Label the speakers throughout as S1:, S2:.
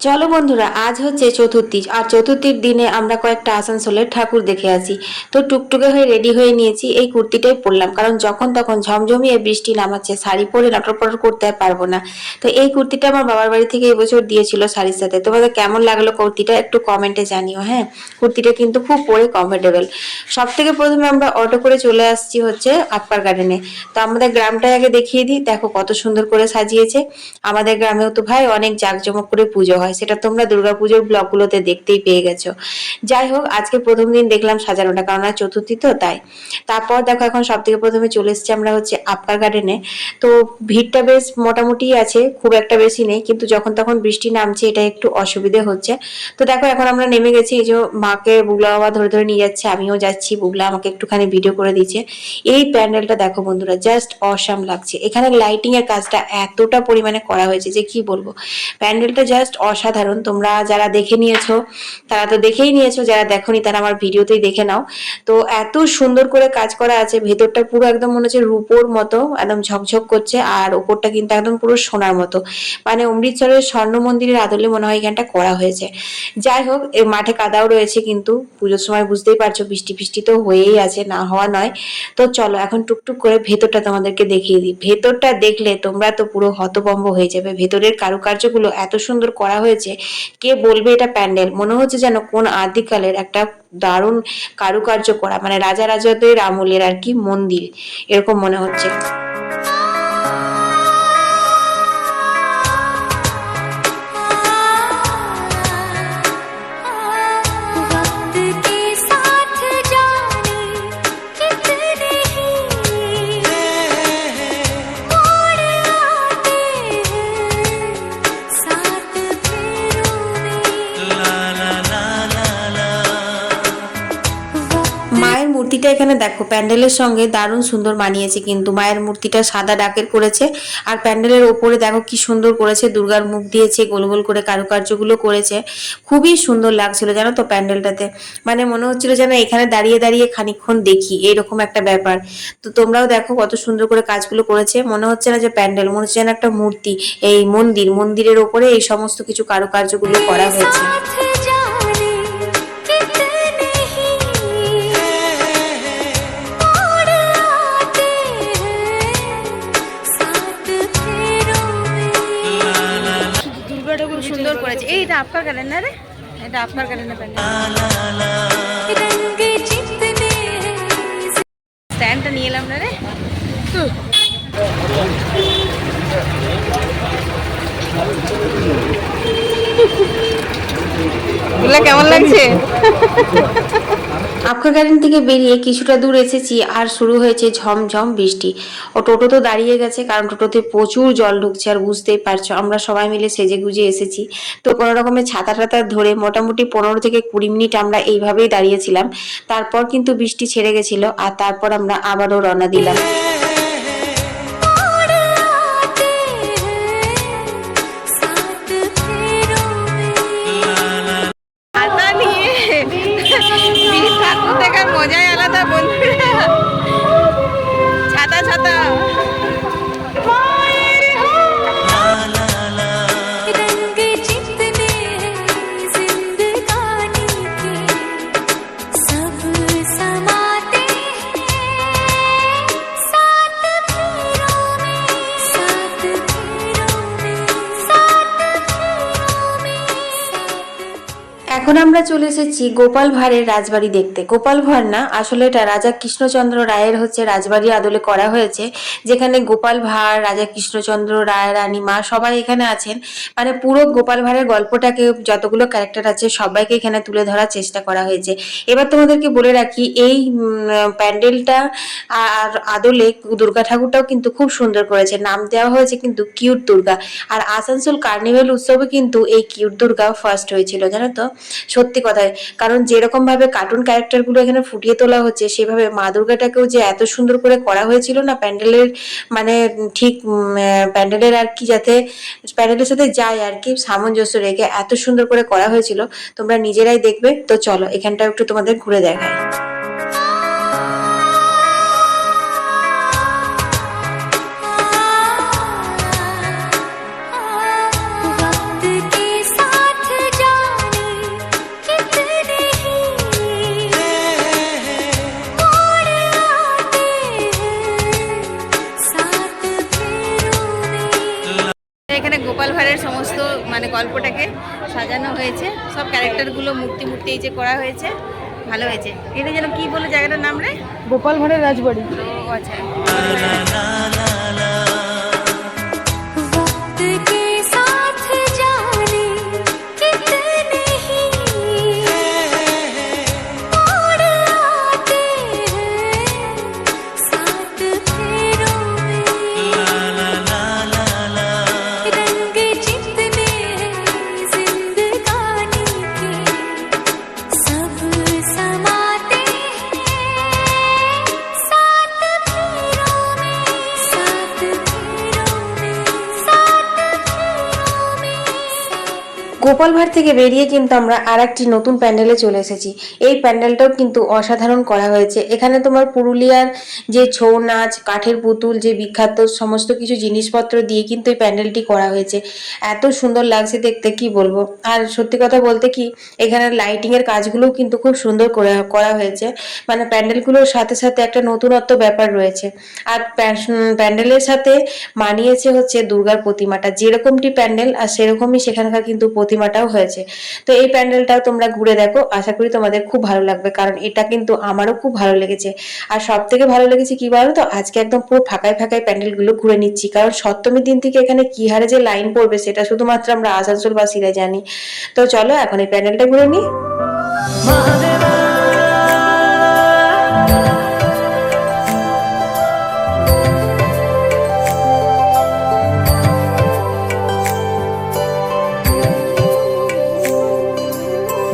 S1: চলো বন্ধুরা, আজ হচ্ছে চতুর্থী, আর চতুর্থীর দিনে আমরা কয়েকটা আসানসোলের ঠাকুর দেখে আসি। তো টুকটুকে হয়ে রেডি হয়ে নিয়েছি, এই কুর্তিটাই পরলাম, কারণ যখন তখন ঝমঝমিয়ে বৃষ্টি নামাচ্ছে, শাড়ি পরে নটর পটর করতে পারব না। তো এই কুর্তিটা আমার বাবার বাড়ি থেকে এবছর দিয়েছিল শাড়ির সাথে। তোমাদের কেমন লাগল কুর্তিটা একটু কমেন্টে জানিও হ্যাঁ? কুর্তিটা কিন্তু খুব পরে কমফোর্টেবল সব থেকে প্রথমে আমরা অটো করে চলে আসছি হচ্ছে আপ্পার গার্ডেনে তো আমাদের গ্রামটাই আগে দেখিয়ে দিই, দেখো কত সুন্দর করে সাজিয়েছে। আমাদের গ্রামেও তো ভাই অনেক জাঁকজমক করে পুজো হয়। সেটা তোমরা দুর্গাপুজোর ব্লগগুলোতে দেখতেই পেয়ে গেছো। যাই হোক, আজকে প্রথম দিন দেখলাম সাজানোটা, কারণ চতুর্থী তো, তাই। তারপর দেখো, এখন সব থেকে প্রথমে চলে এসেছি আমরা হচ্ছে আপার গার্ডেনে। তো ভিড়টা বেশ মোটামুটি আছে, খুব একটা বেশি নেই, কিন্তু যখন তখন বৃষ্টি নামছে, এটা একটু অসুবিধে হচ্ছে। তো দেখো, এখন আমরা নেমে গেছি, এই যে মাকে বুগলা বাবা ধরে ধরে নিয়ে যাচ্ছে, আমিও যাচ্ছি, বুগলা আমাকে একটুখানি ভিডিও করে দিচ্ছে। এই প্যান্ডেলটা দেখো বন্ধুরা জাস্ট অসাম লাগছে। এখানে লাইটিং এর কাজটা এতটা পরিমাণে করা হয়েছে যে কি বলব? প্যান্ডেলটা জাস্ট অসাধারণ। তোমরা যারা দেখে নিয়েছো, তারা তো দেখেই নিয়েছো, যারা দেখোনি তারা আমার ভিডিওতেই দেখে নাও। তো এত সুন্দর করে কাজ করা আছে, ভেতরটা পুরো একদম মনে হচ্ছে রূপোর মতো, একদম ঝকঝক করছে, আর ওপরটা কিন্তু একদম পুরো সোনার মতো। মানে অমৃতসরের স্বর্ণ মন্দিরের আদলে মনে হয় এখানটা করা হয়েছে। যাই হোক মাঠে কাদাও রয়েছে কিন্তু, পুজোর সময় বুঝতেই পারছ, বৃষ্টি ফিষ্টি তো হয়েই আছে, না হওয়া নয়। তো চলো, এখন টুকটুক করে ভেতরটা তোমাদেরকে দেখিয়ে দিই। ভেতরটা দেখলে তোমরা তো পুরো হতভম্ব হয়ে যাবে। ভেতরের কারুকার্যগুলো এত সুন্দর করা হয়েছে কে বলবে এটা প্যান্ডেল? মনে হচ্ছে যেন কোন আদিকালের একটা দারুণ কারুকার্য করা মানে রাজা রাজাদের আমলের আর কি মন্দির, এরকম মনে হচ্ছে। এখানে দেখো, প্যান্ডেলের সঙ্গে দারুণ সুন্দর মানিয়েছে কিন্তু। মায়ের মূর্তিটা সাদা ডাকের করেছে। আর প্যান্ডেলের ওপরে দেখো কি সুন্দর করেছে। দুর্গার মুখ দিয়েছে, গোল গোল করে কারুকার্যগুলো করেছে। খুবই সুন্দর লাগছিল জানো তো প্যান্ডেলটাতে। মানে মনে হচ্ছিল যেন এখানে দাঁড়িয়ে দাঁড়িয়ে খানিকক্ষণ দেখি, এরকম একটা ব্যাপার। তো তোমরাও দেখো কত সুন্দর করে কাজগুলো করেছে। মনে হচ্ছে না যে প্যান্ডেল, মনে হচ্ছে যেন একটা মূর্তি। এই মন্দির, মন্দিরের ওপরে এই সমস্ত কিছু কারুকার্যগুলো করা হয়েছে।
S2: আচ্ছা এইটা আপনার ক্যালেন্ডারে এটা আপনার
S3: ক্যালেন্ডার
S2: স্ট্যান্ডটা নিয়ে এলাম না রে? কেমন লাগছে?
S1: আফগান গার্ডেন থেকে বেরিয়ে কিছুটা দূর এসেছি আর শুরু হয়েছে ঝমঝম বৃষ্টি। ও টোটো তো দাঁড়িয়ে গেছে কারণ টোটোতে প্রচুর জল ঢুকছে আর বুঝতেই পারছ, আমরা সবাই মিলে সেজে গুজে এসেছি। তো কোনো রকমের ছাতা টাতা ধরে মোটামুটি পনেরো থেকে কুড়ি মিনিট আমরা এইভাবেই দাঁড়িয়েছিলাম। তারপর কিন্তু বৃষ্টি ছেড়ে গেছিল আর তারপর আমরা আবারও রওনা দিলাম। এখন আমরা চলে এসেছি গোপাল ভাঁড়ের রাজবাড়ি দেখতে। গোপাল ভাঁড় না, আসলে এটা রাজা কৃষ্ণচন্দ্র রায়ের হচ্ছে রাজবাড়ি আদলে করা হয়েছে, যেখানে গোপাল ভাঁড়, রাজা কৃষ্ণচন্দ্র রায়, রানী মা সবাই এখানে আছেন। মানে পুরো গোপাল ভাঁড়ের গল্পটাকে, যতগুলো ক্যারেক্টার আছে, সবাইকে এখানে তুলে ধরার চেষ্টা করা হয়েছে। এবার তোমাদেরকে বলে রাখি, এই প্যান্ডেলটা আর আদলে দুর্গা ঠাকুরটাও কিন্তু খুব সুন্দর করেছে। নাম দেওয়া হয়েছে কিন্তু কিউট দুর্গা। আর আসানসোল কার্নিভেল উৎসবে কিন্তু এই কিউট দুর্গা ফার্স্ট হয়েছিল, জানো তো? সত্যি কথায়। কারণ যেরকম ভাবে কার্টুন ক্যারেক্টারগুলো এখানে ফুটিয়ে তোলা হচ্ছে, সেভাবে মা দুর্গাটাকেও যে এত সুন্দর করে করা হয়েছিল না, প্যান্ডেলের মানে ঠিক প্যান্ডেলের আর কি যাতে, প্যান্ডেলের সাথে যায় আর কি, সামঞ্জস্য রেখে এত সুন্দর করে করা হয়েছিল, তোমরা নিজেরাই দেখবে। তো চলো এখানটা একটু তোমাদের ঘুরে দেখায়
S2: হয়েছে। সব ক্যারেক্টারগুলো মূর্তি মূর্তি এই যে করা হয়েছে ভালো হয়েছে। এটা যেন কি বলে জায়গাটার নাম রে?
S4: গোপাল ভাঁড়ের রাজবাড়ি।
S2: ও আচ্ছা।
S1: গোপাল ভাট থেকে বেরিয়ে কিন্তু আমরা আর একটি নতুন প্যান্ডেলে চলে এসেছি। এই প্যান্ডেলটাও কিন্তু অসাধারণ করা হয়েছে। এখানে তোমার পুরুলিয়ার যে ছৌ নাচ, কাঠের পুতুল, যে বিখ্যাত সমস্ত কিছু জিনিসপত্র দিয়ে কিন্তু এই প্যান্ডেলটি করা হয়েছে। এত সুন্দর লাগছে দেখতে, কি বলব? আর সত্যি কথা বলতে কি, এখানে লাইটিং এর কাজগুলোও কিন্তু খুব সুন্দর করে করা হয়েছে। মানে প্যান্ডেলগুলোর সাথে সাথে একটা নতুনত্ব ব্যাপার রয়েছে। আর প্যান্ডেলের সাথে মানিয়েছে হচ্ছে দুর্গার প্রতিমাটা। যেরকমটি প্যান্ডেল আর সেরকমই সেখানকার কিন্তু প্রতিমাটাও হয়েছে। তো এই প্যান্ডেলটাও তোমরা ঘুরে দেখো। আশা করি তোমাদের খুব ভালো লাগবে, কারণ এটা কিন্তু আমারও খুব ভালো লেগেছে। আর সব থেকে ভালো লেগেছে কি বলো তো? আজকে একদম পুরো ফাঁকায় ফাঁকায় প্যান্ডেলগুলো ঘুরে নিচ্ছি। কারণ সপ্তমীর দিন থেকে এখানে কি হারে যে লাইন পড়বে, সেটা শুধুমাত্র আমরা আসানসোলবাসীরা জানি তো চলো এখন এই প্যান্ডেলটা ঘুরে নিই।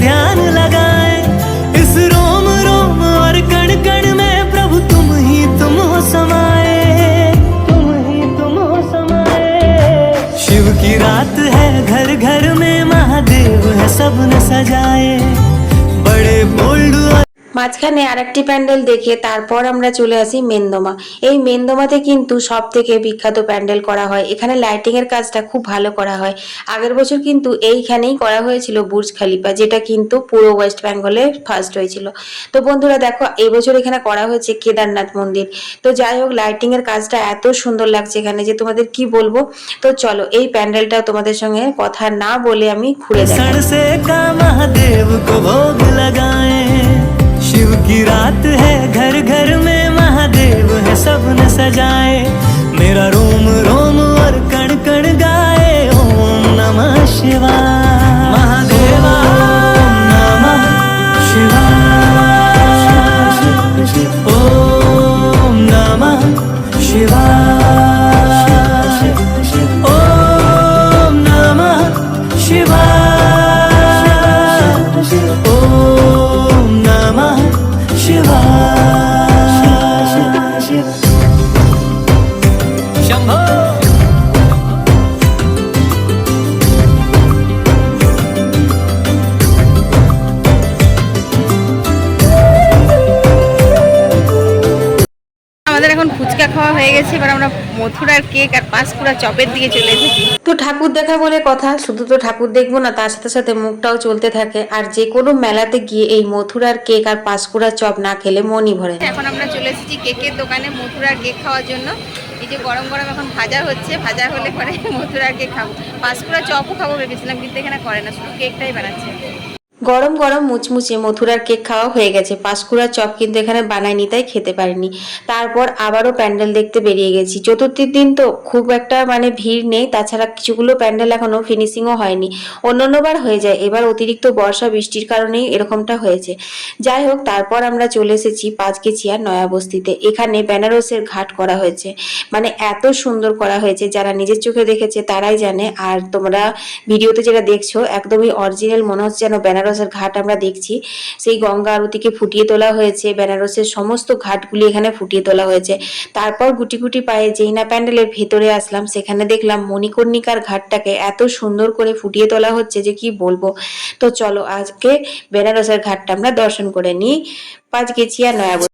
S5: ध्यान लगाए। इस रोम रोम और कण कण में प्रभु तुम ही तुम हो समाए। तुम ही तुम हो समाए। शिव की रात है, घर घर में महादेव है सबने सजाए। बड़े बोल्ड
S1: মাঝখানে আরেকটি প্যান্ডেল দেখে তারপর আমরা চলে আসি মেন্দমা। এই মেন্দমাতে কিন্তু সব থেকে বিখ্যাত প্যান্ডেল করা হয়। এখানে লাইটিং এর কাজটা খুব ভালো করা হয়। আগের বছর কিন্তু এইখানেই করা হয়েছিল বুর্জ খালিফা, যেটা কিন্তু পুরো ওয়েস্ট বেঙ্গলে ফার্স্ট হয়েছিল। তো বন্ধুরা দেখো, এবছর এখানে করা হয়েছে কেদারনাথ মন্দির। তো যাই হোক লাইটিং এর কাজটা এত সুন্দর লাগছে এখানে যে তোমাদের কি বলব? তো চলো, এই প্যান্ডেলটা তোমাদের সঙ্গে কথা না বলে আমি ঘুরে দেখাই।
S2: আমাদের এখন ফুচকা খাওয়া হয়ে গেছে এবার আমরা মথুরার কেক আর পাঁশকুড়া চপের দিকে চলে এসেছি।
S1: তো ঠাকুর দেখা বলে কথা শুধু তো ঠাকুর দেখব না তার সাথে সাথে মুখটাও চলতে থাকে। আর যে কোনো মেলাতে গিয়ে এই মথুরার কেক আর পাঁশকুড়ার চপ না খেলে মনই ভরে
S2: এখন আমরা চলে এসেছি কেকের দোকানে মথুরার কেক খাওয়ার জন্য। এই যে গরম গরম এখন ভাজা হচ্ছে ভাজা হলে পরে মথুরার কেক খাব। পাঁশকুড়া চপও খাব ভেবেছিলাম কিন্তু এখানে করে না শুধু কেকটাই বানাচ্ছে।
S1: গরম গরম মুচমুচে মথুরার কেক খাওয়া হয়ে গেছে। পাঁশকুড়ার চপ কিন্তু এখানে বানায়নি, তাই খেতে পারিনি। তারপর আবারও প্যান্ডেল দেখতে বেরিয়ে গেছি। চতুর্থীর দিন তো খুব একটা মানে ভিড় নেই, তাছাড়া কিছুগুলো প্যান্ডেল এখনও ফিনিশিংও হয়নি। অন্যান্যবার হয়ে যায়, এবার অতিরিক্ত বর্ষা, বৃষ্টির কারণেই এরকমটা হয়েছে। যাই হোক, তারপর আমরা চলে এসেছি পাঁচগেছিয়া নয়াবস্তিতে। এখানে বেনারসের ঘাট করা হয়েছে। মানে এত সুন্দর করা হয়েছে, যারা নিজের চোখে দেখেছে তারাই জানে। আর তোমরা ভিডিওতে যেটা দেখছ, একদমই অরিজিনাল মনে হচ্ছে যেন বেনারস বেনারসের ঘাট আমরা দেখছি। সেই গঙ্গা আরতিকে ফুটিয়ে তোলা হয়েছে। বেনারসের সমস্ত ঘাটগুলি এখানে ফুটিয়ে তোলা হয়েছে। তারপর গুটি গুটি পায়ে জেইনা প্যান্ডেলের ভেতরে আসলাম। সেখানে দেখলাম মণিকর্ণিকার ঘাটটাকে এত সুন্দর করে ফুটিয়ে তোলা হচ্ছে যে কি বলব। তো চলো আজকে বেনারসের ঘাটটা আমরা দর্শন করে নিই। পাঁচ গেছি
S4: আর নয়াবতী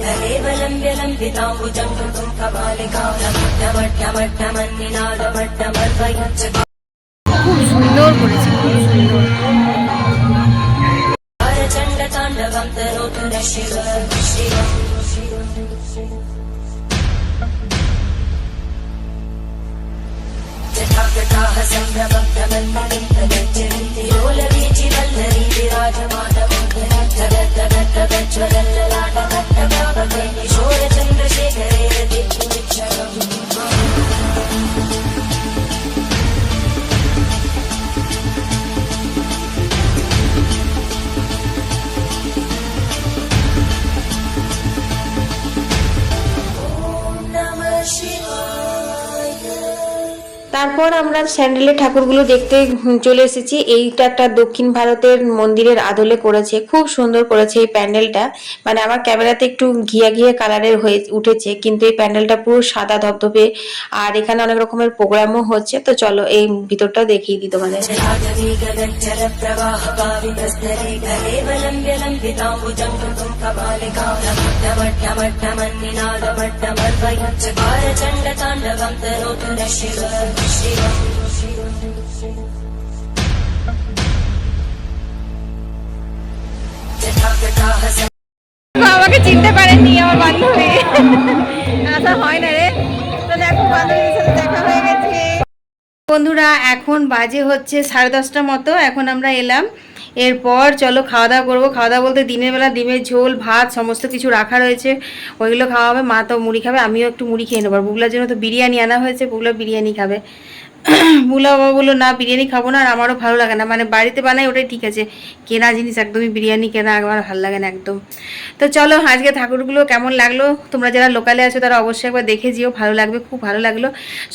S4: कलेवलम्ब्य लम्बिताम्बुजम् कृतुम् कपालिकालमट्टमट्टमट्टमन्निनादमट्टमर्वयच्च
S2: খুব সুন্দর করেছে খুব সুন্দর
S1: তারপর আমরা স্যান্ডেলের ঠাকুরগুলো দেখতে হুম, চলে এসেছি এইটা একটা দক্ষিণ ভারতের মন্দিরের আদলে করেছে খুব সুন্দর করেছে এই প্যান্ডেলটা মানে আমার ক্যামেরাতে একটু ঘিয়া ঘিয়া কালারের হয়ে উঠেছে কিন্তু এই প্যান্ডেলটা পুরো সাদা ধবধবে আর এখানে অনেক রকমের প্রোগ্রামও হচ্ছে তো চলো এই ভিতরটাও দেখিয়ে দিই তোমাদের
S4: जलागवीगगज्जलप्रवाहपावितस्तरे कलेवलम्ब्य लम्बिताम्बुजम् कृतुम् कपालिकालमट्टमट्टमट्टमन्निनादमट्टमर्वयच्च चण्डताण्डवम् तनोतु न शिव शिव जटाकटाः
S2: আমাকে চিনতে পারেননি, আমার বান্ধবী। আসা হয় না রে। বান্ধবীর সাথে দেখা হয়ে গেছে। বন্ধুরা, এখন বাজে হচ্ছে সাড়ে দশটা মতো। এখন আমরা এলাম। এরপর চলো খাওয়া দাওয়া করব। খাওয়া দাওয়া বলতে দিনের বেলা ডিমের ঝোল, ভাত, সমস্ত কিছু রাখা রয়েছে। ওইগুলো খাওয়া হবে, মা তো মুড়ি খাবে, আমিও একটু মুড়ি খেয়ে নেব। বুগলার জন্য তো বিরিয়ানি আনা হয়েছে বুগলা বিরিয়ানি খাবে। বুলা বাবা বলল, না, বিরিয়ানি খাব না আর আমারও ভালো লাগে না। মানে বাড়িতে বানাই ওটাই ঠিক আছে। কেনা জিনিস, একদমই বিরিয়ানি কেনা আমার ভালো লাগে না একদম। তো চলো, আজকে ঠাকুরগুলো কেমন লাগল? তোমরা যারা লোকালে আছো, তারা অবশ্যই একবার দেখে যেও, ভালো লাগবে, খুব ভালো লাগল।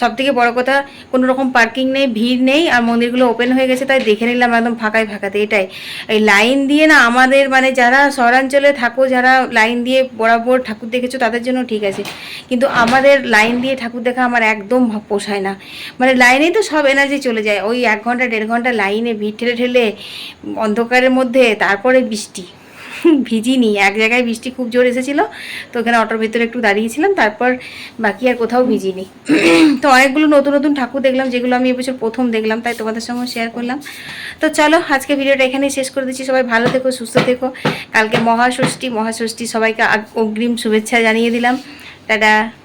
S2: সব থেকে বড়ো কথা কোনো রকম পার্কিং নেই, ভিড় নেই, আর মন্দিরগুলো ওপেন হয়ে গেছে, তাই দেখে নিলাম একদম ফাঁকায় ফাঁকাতে, এটাই। এই লাইন দিয়ে না, আমাদের মানে যারা শহরাঞ্চলে থাকো, যারা লাইন দিয়ে বরাবর ঠাকুর দেখেছ, তাদের জন্য ঠিক আছে। কিন্তু আমাদের লাইন দিয়ে ঠাকুর দেখা আমার একদম পোষায় না। মানে লাইনেই তো সব এনার্জি চলে যায়। ওই এক ঘণ্টা, দেড় ঘণ্টা লাইনে ভিড় ঠেলে ঠেলে অন্ধকারের মধ্যে তারপরে বৃষ্টি। ভিজিনি, এক জায়গায় বৃষ্টি খুব জোর এসেছিল, তো ওখানে অটোর ভিতরে একটু দাঁড়িয়েছিলাম, তারপর বাকি আর কোথাও ভিজিনি। তো অনেকগুলো নতুন নতুন ঠাকুর দেখলাম, যেগুলো আমি এবছর প্রথম দেখলাম, তাই তোমাদের সঙ্গে শেয়ার করলাম। তো চলো, আজকে ভিডিওটা এখানেই শেষ করে দিচ্ছি। সবাই ভালো থেকো, সুস্থ থেকো। কালকে মহাষষ্ঠী মহাষষ্ঠী সবাইকে অগ্রিম শুভেচ্ছা জানিয়ে দিলাম। টাটা।